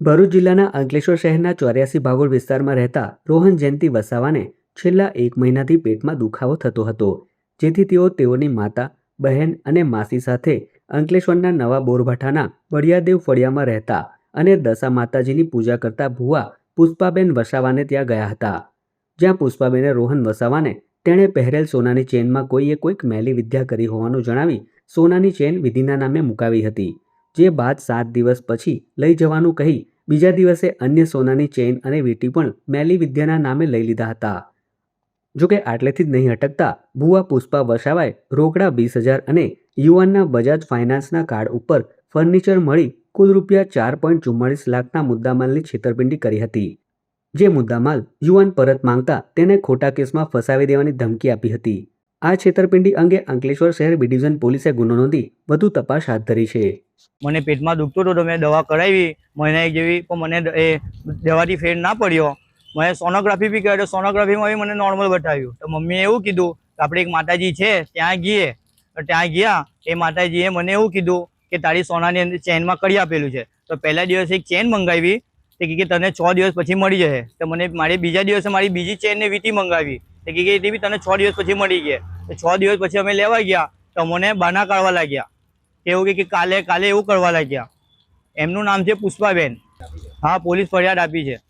ભરૂચ જિલ્લાના અંકલેશ્વર શહેરના ચોર્યાસી ભાગોળ વિસ્તારમાં રહેતા રોહન જયંતિ વસાવાને છેલ્લા એક મહિનાથી પેટમાં દુખાવો થતો હતો, જેથી તેઓ તેઓની માતા, બહેન અને માસી સાથે અંકલેશ્વરના નવા બોરભાઠાના વડિયાદેવ ફળિયામાં રહેતા અને દશા માતાજીની પૂજા કરતા ભુવા પુષ્પાબેન વસાવાને ત્યાં ગયા હતા. જ્યાં પુષ્પાબેને રોહન વસાવાને તેણે પહેરેલ સોનાની ચેનમાં કોઈએ કોઈક મેલી વિદ્યા કરી હોવાનું જણાવી સોનાની ચેન વિધિના નામે મુકાવી હતી. જે બાદ સાત દિવસ પછી લઈ જવાનું કહી બીજા દિવસે અન્ય સોનાની ચેઇન અને વીંટી પણ મેલી વિદ્યાના નામે લઈ લીધા હતા. જોકે આટલેથી જ નહીં અટકતા, ભુવા પુષ્પા વસાવાએ રોકડા વીસ હજાર અને યુવાનના બજાજ ફાઇનાન્સના કાર્ડ ઉપર ફર્નિચર મળી કુલ રૂપિયા ચાર પોઈન્ટ ચુમ્માળીસ લાખના મુદ્દામાલની છેતરપિંડી કરી હતી. જે મુદ્દામાલ યુવાન પરત માંગતા તેને ખોટા કેસમાં ફસાવી દેવાની ધમકી આપી હતી. આ છેતરપિંડી અંગે અંકલેશ્વર શહેર બી ડિવિઝન પોલીસે ગુનો નોંધી વધુ તપાસ હાથ ધરી છે. મને પેટમાં દુખતું હતું તો મેં દવા કરાવી મહિના એક જેવી, પણ મને એ દવાથી ફેર ના પડ્યો. મેં સોનોગ્રાફી બી કરી તો સોનોગ્રાફીમાં બી મને નોર્મલ બતાવ્યું. તો મમ્મીએ એવું કીધું કે આપણે એક માતાજી છે, ત્યાં ગઈએ તો ત્યાં ગયા, એ માતાજીએ મને એવું કીધું કે તારી સોનાની અંદર ચેનમાં કરી આપેલું છે. તો પહેલા દિવસે એક ચેન મંગાવી, તે કે તને છ દિવસ પછી મળી જશે. તો મને મારી બીજા દિવસે મારી બીજી ચેનને વીટી મંગાવી. તે કે એ બી તને છ દિવસ પછી મળી ગયા તો છ દિવસ પછી અમે લેવા ગયા, તો મને બાના કાઢવા લાગ્યા. એવું કે- કાલે કાલે એવું કરવા લાગ્યા. એમનું નામ છે પુષ્પાબેન. હા, પોલીસ ફરિયાદ આપી છે.